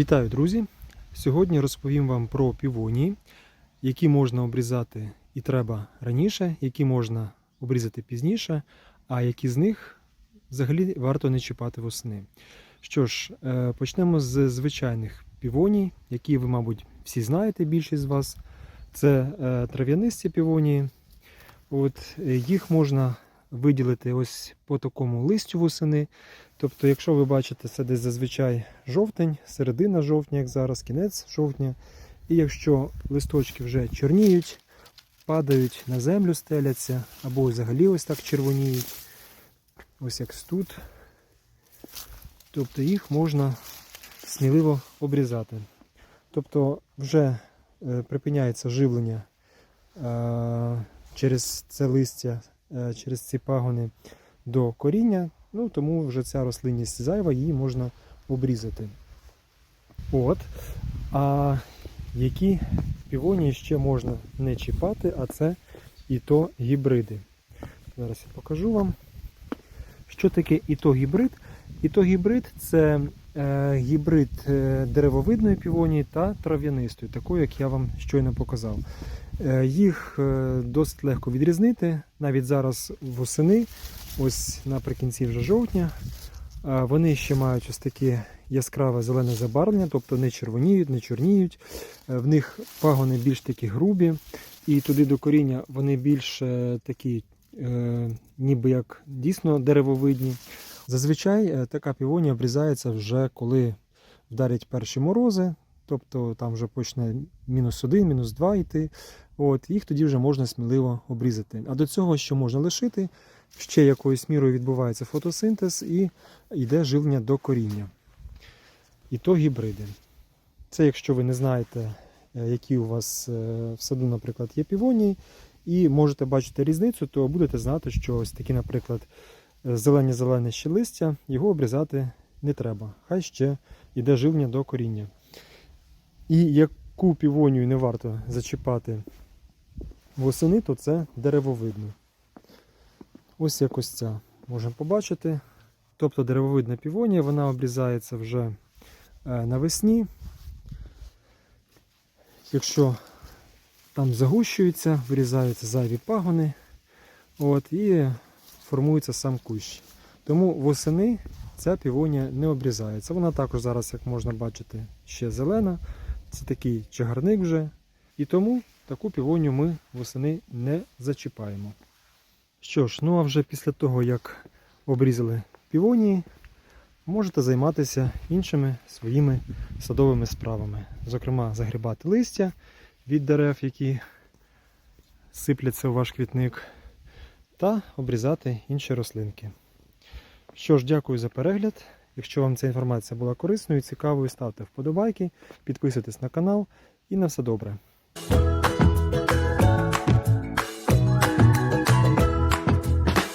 Вітаю, друзі! Сьогодні розповім вам про півонії, які можна обрізати і треба раніше, які можна обрізати пізніше, а які з них взагалі варто не чіпати восени. Що ж, е, почнемо з звичайних півоній, які ви, мабуть, всі знаєте, більшість з вас. Це е, трав'янисті півонії. От, е, їх можна виділити ось по такому листю восени. Тобто, якщо ви бачите, це десь зазвичай жовтень, середина жовтня, як зараз, кінець жовтня. І якщо листочки вже чорніють, падають на землю, стеляться, або взагалі ось так червоніють, ось як тут, тобто їх можна сміливо обрізати. Тобто вже е, припиняється живлення е, через це листя, через ці пагони до коріння, ну тому вже ця рослинність зайва, її можна обрізати. От. А які півонії ще можна не чіпати, а це і то гібриди. Зараз я покажу вам. Що таке іто гібрид? Іто гібрид це е, гібрид е, деревовидної півонії та трав'янистої, такої, як я вам щойно показав. Е, їх е, досить легко відрізнити. Навіть зараз восени, ось наприкінці вже жовтня, е, вони ще мають ось таке яскраве зелене забарвлення, тобто не червоніють, не чорніють. В них пагони більш такі грубі, і туди до коріння вони більш такі, ніби як дійсно деревовидні. Зазвичай така півонія обрізається вже коли вдарять перші морози, тобто там вже почне мінус 1, мінус 2 йти. От, їх тоді вже можна сміливо обрізати. А до цього що можна лишити, ще якоюсь мірою відбувається фотосинтез і йде живлення до коріння. І то гібриди. Це якщо ви не знаєте, е, які у вас е, в саду, наприклад, є півонії, і можете бачити різницю, то будете знати, що ось такі, наприклад, зелені-зелене ще листя, його обрізати не треба. Хай ще йде живлення до коріння. І яку півонію не варто зачіпати восени, то це деревовидну. Ось якось ця можемо побачити. Тобто деревовидна півонія, вона обрізається вже е, навесні. Якщо там загущується, вирізаються зайві пагони, от, і формується сам кущ. Тому восени ця півонія не обрізається. Вона також зараз, як можна бачити, ще зелена. Це такий чагарник вже. І тому таку півонію ми восени не зачіпаємо. Що ж, ну а вже після того, як обрізали півонії, можете займатися іншими своїми садовими справами. Зокрема, загрібати листя від дерев, які сипляться у ваш квітник, та обрізати інші рослинки. Що ж, дякую за перегляд. Якщо вам ця інформація була корисною цікавою, ставте вподобайки, підписуйтесь на канал і на все добре.